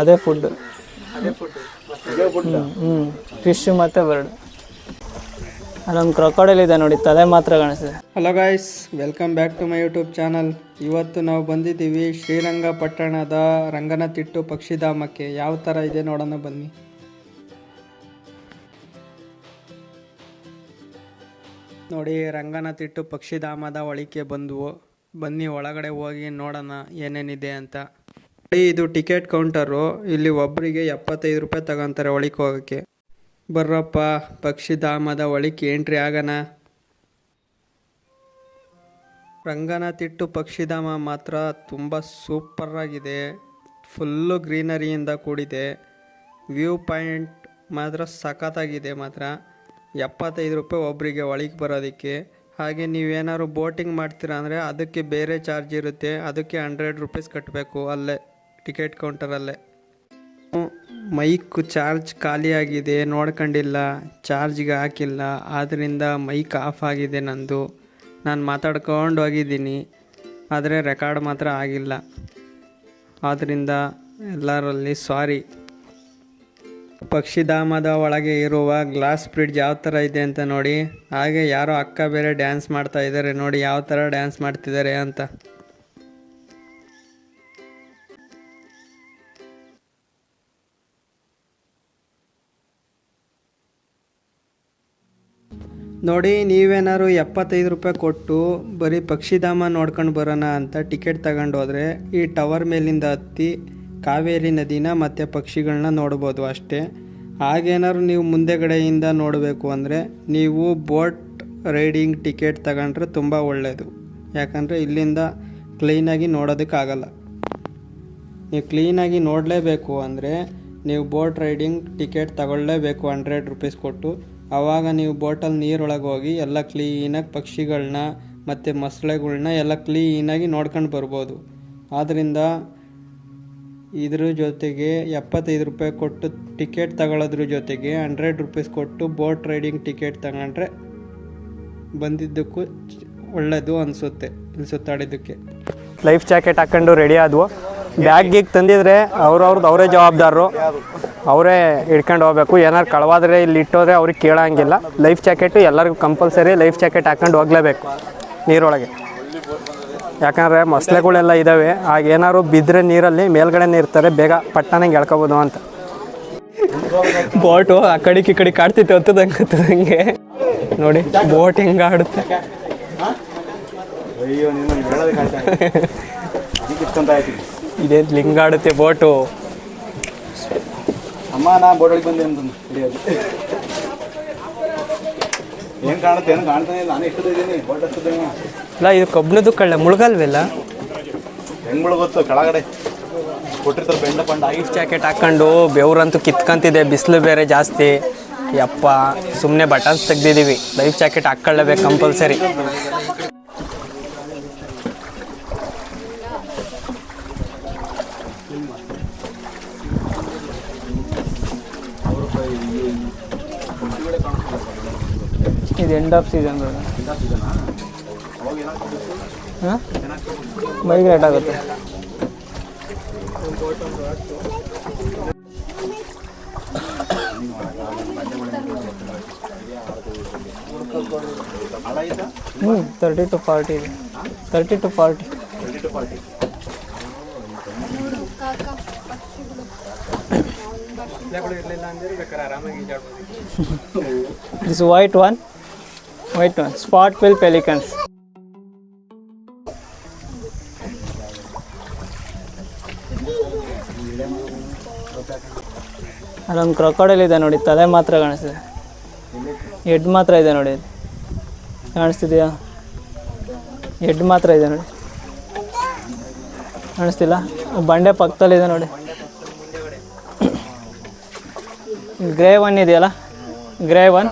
ಅದೇ ಫುಡ್ ಹ್ಞೂ ಫಿಶ್ ಮತ್ತೆ ಬರ್ಡ್ ಅಲ್ಲೊಂದು ಕ್ರೊಕೊಡೈಲ್ ಇದೆ ನೋಡಿ ತಲೆ ಮಾತ್ರ ಕಾಣಿಸಿದೆ hello guys welcome back to my YouTube channel ಇವತ್ತು ನಾವು ಬಂದಿದ್ದೀವಿ ಶ್ರೀರಂಗಪಟ್ಟಣದ ರಂಗನತಿಟ್ಟು ಪಕ್ಷಿಧಾಮಕ್ಕೆ. ಯಾವ ಥರ ಇದೆ ನೋಡೋಣ ಬನ್ನಿ. ನೋಡಿ ರಂಗನತಿಟ್ಟು ಪಕ್ಷಿಧಾಮದ ಒಳಿಕೆ ಬಂದವು. ಬನ್ನಿ ಒಳಗಡೆ ಹೋಗಿ ನೋಡೋಣ ಏನೇನಿದೆ ಅಂತ. ಇದು ಟಿಕೆಟ್ ಕೌಂಟರು. ಇಲ್ಲಿ ಒಬ್ಬರಿಗೆ ಎಪ್ಪತ್ತೈದು ರೂಪಾಯಿ ತಗೊಂತಾರೆ ಒಳಕ್ಕೆ ಹೋಗೋಕ್ಕೆ. ಬರ್ರಪ್ಪ ಪಕ್ಷಿಧಾಮದ ಒಳಕ್ಕೆ ಎಂಟ್ರಿ ಆಗೋಣ. ರಂಗನತಿಟ್ಟು ಪಕ್ಷಿಧಾಮ ಮಾತ್ರ ತುಂಬ ಸೂಪರ್ ಆಗಿದೆ. ಫುಲ್ಲು ಗ್ರೀನರಿಯಿಂದ ಕೂಡಿದೆ. ವ್ಯೂ ಪಾಯಿಂಟ್ ಮಾತ್ರ ಸಖತ್ತಾಗಿದೆ ಮಾತ್ರ. ಎಪ್ಪತ್ತೈದು ರೂಪಾಯಿ ಒಬ್ಬರಿಗೆ ಒಳಗೆ ಬರೋದಕ್ಕೆ. ಹಾಗೆ ನೀವೇನಾದ್ರು ಬೋಟಿಂಗ್ ಮಾಡ್ತೀರಾ ಅಂದರೆ ಅದಕ್ಕೆ ಬೇರೆ ಚಾರ್ಜ್ ಇರುತ್ತೆ. ಅದಕ್ಕೆ ಹಂಡ್ರೆಡ್ ರುಪೀಸ್ ಕಟ್ಟಬೇಕು ಅಲ್ಲೇ. ಟಿಕೆಟ್ ಕೌಂಟರಲ್ಲೇ. ಮೈಕ್ ಚಾರ್ಜ್ ಖಾಲಿಯಾಗಿದೆ, ನೋಡ್ಕೊಂಡಿಲ್ಲ, ಚಾರ್ಜ್ಗೆ ಹಾಕಿಲ್ಲ ಆದ್ದರಿಂದ ಮೈಕ್ ಆಫ್ ಆಗಿದೆ ನಂದು. ನಾನು ಮಾತಾಡ್ಕೊಂಡು ಹೋಗಿದ್ದೀನಿ, ಆದರೆ ರೆಕಾರ್ಡ್ ಮಾತ್ರ ಆಗಿಲ್ಲ. ಆದ್ದರಿಂದ ಎಲ್ಲರಲ್ಲಿ ಸಾರಿ. ಪಕ್ಷಿಧಾಮದ ಒಳಗೆ ಇರುವ ಗ್ಲಾಸ್ ಬ್ರಿಡ್ಜ್ ಯಾವ ಥರ ಇದೆ ಅಂತ ನೋಡಿ. ಹಾಗೆ ಯಾರೋ ಅಕ್ಕ ಬೇರೆ ಡ್ಯಾನ್ಸ್ ಮಾಡ್ತಾ ಇದ್ದಾರೆ ನೋಡಿ, ಯಾವ ಥರ ಡ್ಯಾನ್ಸ್ ಮಾಡ್ತಿದ್ದಾರೆ ಅಂತ. ನೋಡಿ, ನೀವೇನಾದ್ರು ಎಪ್ಪತ್ತೈದು ರೂಪಾಯಿ ಕೊಟ್ಟು ಬರೀ ಪಕ್ಷಿಧಾಮ ನೋಡ್ಕೊಂಡು ಬರೋಣ ಅಂತ ಟಿಕೆಟ್ ತಗೊಂಡೋದ್ರೆ ಈ ಟವರ್ ಮೇಲಿಂದ ಹತ್ತಿ ಕಾವೇರಿ ನದಿನ ಮತ್ತು ಪಕ್ಷಿಗಳನ್ನ ನೋಡ್ಬೋದು ಅಷ್ಟೇ. ಹಾಗೇನಾದ್ರು ನೀವು ಮುಂದೆಗಡೆಯಿಂದ ನೋಡಬೇಕು ಅಂದರೆ ನೀವು ಬೋಟ್ ರೈಡಿಂಗ್ ಟಿಕೆಟ್ ತಗೊಂಡ್ರೆ ತುಂಬ ಒಳ್ಳೆಯದು ಯಾಕಂದರೆ ಇಲ್ಲಿಂದ ಕ್ಲೀನಾಗಿ ನೋಡೋದಕ್ಕಾಗಲ್ಲ. ನೀವು ಕ್ಲೀನಾಗಿ ನೋಡಲೇಬೇಕು ಅಂದರೆ ನೀವು ಬೋಟ್ ರೈಡಿಂಗ್ ಟಿಕೆಟ್ ತಗೊಳ್ಳೇಬೇಕು ಹಂಡ್ರೆಡ್ ರುಪೀಸ್ ಕೊಟ್ಟು ಆವಾಗ ನೀವು ಬಾಟಲ್ ನೀರೊಳಗೆ ಹೋಗಿ ಎಲ್ಲ ಕ್ಲೀನಾಗಿ ಪಕ್ಷಿಗಳನ್ನ ಮತ್ತು ಮೊಸಳೆಗಳ್ನ ಎಲ್ಲ ಕ್ಲೀನಾಗಿ ನೋಡ್ಕೊಂಡು ಬರ್ಬೋದು. ಆದ್ದರಿಂದ ಇದ್ರ ಜೊತೆಗೆ ಎಪ್ಪತ್ತೈದು ರೂಪಾಯಿ ಕೊಟ್ಟು ಟಿಕೆಟ್ ತಗೊಳ್ಳೋದ್ರ ಜೊತೆಗೆ ಹಂಡ್ರೆಡ್ ರುಪೀಸ್ ಕೊಟ್ಟು ಬೋಟ್ ರೈಡಿಂಗ್ ಟಿಕೆಟ್ ತಗೊಂಡ್ರೆ ಬಂದಿದ್ದಕ್ಕೂ ಒಳ್ಳೆಯದು ಅನಿಸುತ್ತೆ ಇಲ್ಲಿ ಸುತ್ತಾಡಿದ್ದಕ್ಕೆ ಲೈಫ್ ಜಾಕೆಟ್ ಹಾಕೊಂಡು ರೆಡಿ ಆದವು. ಬ್ಯಾಗ್ ಗೀಗ್ ತಂದಿದ್ರೆ ಅವ್ರವ್ರದ್ದು ಅವರೇ ಜವಾಬ್ದಾರರು. ಅವರೇ ಹಿಡ್ಕೊಂಡು ಹೋಗ್ಬೇಕು. ಏನಾರು ಕಳವಾದ್ರೆ ಇಲ್ಲಿ ಇಟ್ಟೋದ್ರೆ ಅವ್ರಿಗೆ ಕೇಳೋಂಗಿಲ್ಲ. ಲೈಫ್ ಜಾಕೆಟು ಎಲ್ಲರಿಗೂ ಕಂಪಲ್ಸರಿ ಲೈಫ್ ಜಾಕೆಟ್ ಹಾಕೊಂಡು ಹೋಗ್ಲೇಬೇಕು ನೀರೊಳಗೆ. ಯಾಕಂದರೆ ಮೊಸಳೆಗಳೆಲ್ಲ ಇದ್ದಾವೆ ಆಗ ಏನಾದ್ರು ಬಿದ್ದರೆ ನೀರಲ್ಲಿ ಮೇಲ್ಗಡೆ ಇರ್ತಾರೆ ಬೇಗ ಪಟ್ಟಣಂಗೆ ಎಳ್ಕೊಬೋದು ಅಂತ. ಬೋಟು ಆ ಕಡೆಗೆ ಈ ಕಡೆ ಕಾಡ್ತಿತ್ತು ಅಂತದಂಗೆ ಹಂಗೆ ನೋಡಿ ಬೋಟ್ ಹೆಂಗೆ ಆಡುತ್ತೆ. ಇದೇ ಲಿಂಗ ಆಡುತ್ತೆ ಬೋಟು ಅಮ್ಮ ನಾ ಬೋಟೊಳಗೆ ಬಂದೆ ಅಂತ ಹಿಡಿಯೋದು ಏನು ಕಾಣುತ್ತೆ ಏನು ಕಾಣ್ತಾನೆ ಇಲ್ಲ. ನಾನು ಇಷ್ಟದಿದ್ದೀನಿ ಬೋರ್ಡ್ ಹಚ್ಚಿದ್ದೇನೆ ಅಲ್ಲ ಇದು ಕಬ್ಬಣದ್ದು ಕಳ್ಳ ಮುಳುಗಲ್ವೆಲ್ಲ? ಹೆಂಗ್ ಮುಳುಗುತ್ತೋ? ಕೆಳಗಡೆ. ಕೊಟ್ಟಿರ್ತಾರೆ ಬೆಂಡ ಪಂಡ. ಐಸ್ ಜಾಕೆಟ್ ಹಾಕೊಂಡು ಬೆವ್ರಂತೂ ಕಿತ್ಕೊಂತಿದೆ ಬಿಸಿಲು ಬೇರೆ ಜಾಸ್ತಿ. ಯಪ್ಪ ಸುಮ್ಮನೆ ಬಟನ್ಸ್ ತೆಗ್ದಿದ್ದೀವಿ. ಲೈಫ್ ಜಾಕೆಟ್ ಹಾಕೊಳ್ಳಬೇಕು ಕಂಪಲ್ಸರಿ ಎಂಡ್ ಆಫ್ ಸೀಸನ್ ಹಾಂ ಮೈಗ್ರೇಟ್ ಆಗುತ್ತೆ ಹ್ಞೂ ತರ್ಟಿ ಟು ಫಾರ್ಟಿ ಇದೆ thirty to forty this white one white one spot bill pelicans ಅಲ್ಲೊಂದು ಕ್ರೊಕೊಡೈಲ್ ಇದೆ ನೋಡಿ, ತಲೆ ಮಾತ್ರ ಕಾಣಿಸ್ತಿದೆ. ಹೆಡ್ ಮಾತ್ರ ಇದೆ ನೋಡಿ. ಕಾಣಿಸ್ತಿದೆಯಾ? ಹೆಡ್ ಮಾತ್ರ ಇದೆ ನೋಡಿ. ಕಾಣಿಸ್ತಿಲ್ಲ? ಬಂಡೆ ಪಕ್ಕದಲ್ಲಿದೆ ನೋಡಿ. ಗ್ರೇ ಒನ್ ಇದೆಯಲ್ಲ? Grey one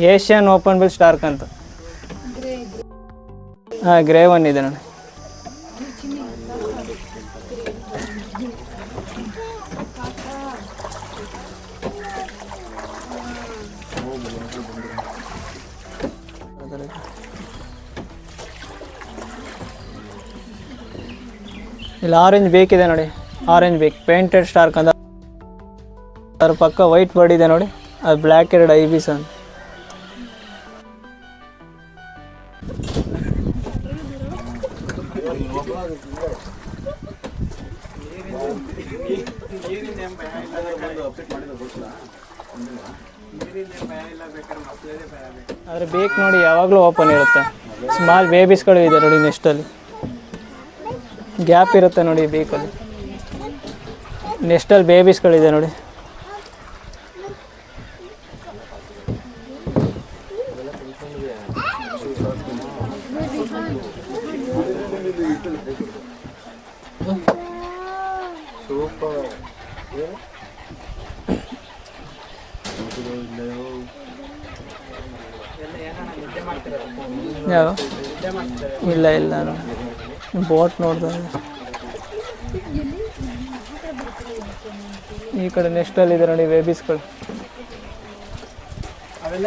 Asian open bill stork ಅಂತ. ಹಾ, ಗ್ರೇ ಒನ್ ಇದೆ ನೋಡಿ. ಇಲ್ಲಿ ಆರೆಂಜ್ ಬೇಕಿದೆ ನೋಡಿ. ಆರೆಂಜ್ ಬೇಕು. ಪೇಂಟೆಡ್ ಸ್ಟಾರ್ಕ್ ಅಂತ ಅದ್ರ ಪಕ್ಕ ವೈಟ್ ಬರ್ಡ್ ಇದೆ ನೋಡಿ. ಅದು ಬ್ಲ್ಯಾಕ್ ಎರಡು ಐ ಅಂತ. ಆದರೆ ಬೇಕು ನೋಡಿ ಯಾವಾಗಲೂ ಓಪನ್ ಇರುತ್ತೆ. ಸ್ಮಾಲ್ ಬೇಬೀಸ್ಗಳು ಇದೆ ನೋಡಿ ನೆಸ್ಟಲ್ಲಿ ಗ್ಯಾಪ್ ಇರುತ್ತೆ ನೋಡಿ ಬೇಕಲ್ಲಿ ನೆಸ್ಟಲ್ಲಿ ಬೇಬೀಸ್ಗಳಿದೆ ನೋಡಿ. ಯಾವ ಇಲ್ಲ ಇಲ್ಲ ಬೋಟ್ ನೋಡ್ದೆ. ಈ ಕಡೆ ನೆಕ್ಸ್ಟಲ್ಲಿ ಇದೆ ನೋಡಿ ಬೇಬೀಸ್ಗಳು ಅವೆಲ್ಲ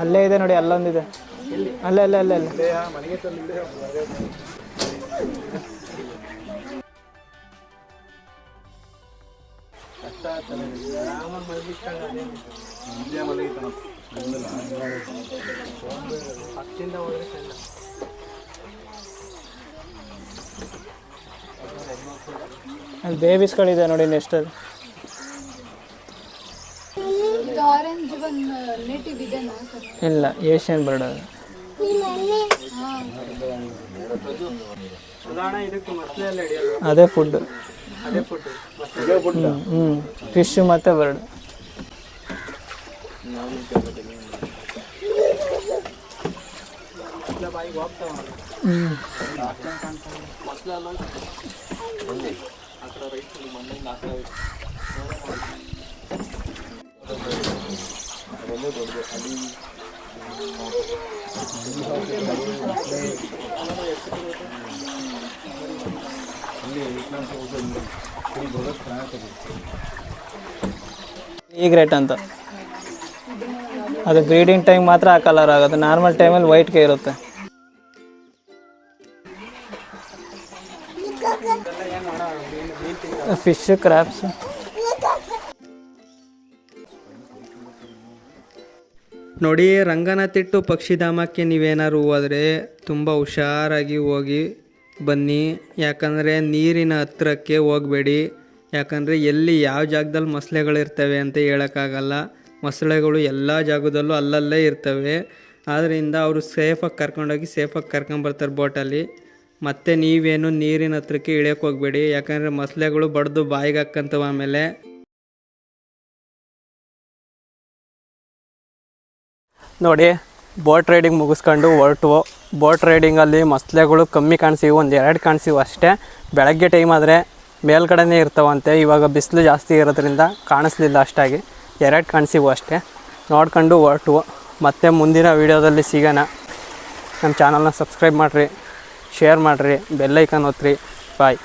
ಅಲ್ಲೇ ಇದೆ ನೋಡಿ ಅಲ್ಲೊಂದಿದೆ. ಅಲ್ಲೇ ಅಲ್ಲೇ ಅಲ್ಲೇ ಅಲ್ಲೇ. ಅಲ್ಲಿ ಬೇಬಿಸ್ಗಳಿದೆ ನೋಡಿ ಇಲ್ಲ ಏಷ್ಯನ್ ಬರ್ಡ್ ಅದು. ಫುಡ್ ಹ್ಞೂ ಫಿಶ್ ಮತ್ತು ಬರ್ಡ್ ಈಗ ರೇಟ್ ಅಂತ. ಅದು ಬ್ರೀಡಿಂಗ್ ಟೈಮ್ ಮಾತ್ರ ಆ ಕಲರ್ ಆಗುತ್ತೆ ನಾರ್ಮಲ್ ಟೈಮಲ್ಲಿ ವೈಟ್ಗೆ ಇರುತ್ತೆ. ಫಿಶ್ ಕ್ರ್ಯಾಪ್ಸ್ ನೋಡಿ ರಂಗನತಿಟ್ಟು ಪಕ್ಷಿಧಾಮಕ್ಕೆ ನೀವೇನಾದ್ರು ಹೋದರೆ ತುಂಬ ಹುಷಾರಾಗಿ ಹೋಗಿ ಬನ್ನಿ. ಯಾಕಂದರೆ ನೀರಿನ ಹತ್ತಿರಕ್ಕೆ ಹೋಗಬೇಡಿ. ಯಾಕಂದರೆ ಎಲ್ಲಿ ಯಾವ ಜಾಗದಲ್ಲಿ ಮೊಸಳೆಗಳಿರ್ತವೆ ಅಂತ ಹೇಳೋಕ್ಕಾಗಲ್ಲ. ಮೊಸಳೆಗಳು ಎಲ್ಲ ಜಾಗದಲ್ಲೂ ಅಲ್ಲಲ್ಲೇ ಇರ್ತವೆ. ಆದ್ದರಿಂದ ಅವರು ಸೇಫಾಗಿ ಕರ್ಕೊಂಡೋಗಿ ಸೇಫಾಗಿ ಕರ್ಕೊಂಬರ್ತಾರೆ ಬೋಟಲ್ಲಿ. ಮತ್ತು ನೀವೇನು ನೀರಿನ ಹತ್ರಕ್ಕೆ ಇಳಿಯೋಕೆ ಹೋಗಬೇಡಿ. ಯಾಕಂದರೆ ಮೊಸಳೆಗಳು ಬಡ್ದು ಬಾಯಿಗೆ ಹಾಕ್ಕಂತವ ಆಮೇಲೆ ನೋಡಿ ಬೋಟ್ ರೈಡಿಂಗ್ ಮುಗಿಸ್ಕೊಂಡು ಹೊರಟು ಬೋಟ್ ರೈಡಿಂಗಲ್ಲಿ ಮಸ್ಲೆಗಳು ಕಮ್ಮಿ ಕಾಣಿಸಿವು, ಒಂದು ಎರಡು ಕಾಣಿಸಿವು ಅಷ್ಟೇ. ಬೆಳಗ್ಗೆ ಟೈಮ್ ಆದರೆ ಮೇಲ್ಗಡೆನೇ ಇರ್ತಾವಂತೆ, ಇವಾಗ ಬಿಸಿಲು ಜಾಸ್ತಿ ಇರೋದ್ರಿಂದ ಕಾಣಿಸ್ಲಿಲ್ಲ ಅಷ್ಟಾಗಿ. ಎರಡು ಕಾಣಿಸಿವು ಅಷ್ಟೇ. ನೋಡ್ಕೊಂಡು ಹೊರಟು ಮತ್ತೆ ಮುಂದಿನ ವೀಡಿಯೋದಲ್ಲಿ ಸಿಗೋಣ. ನಮ್ಮ ಚಾನಲ್ನ ಸಬ್ಸ್ಕ್ರೈಬ್ ಮಾಡಿರಿ ಶೇರ್ ಮಾಡಿರಿ ಬೆಲ್ಲೈಕನ್ ಒತ್ತಿರಿ ಬಾಯ್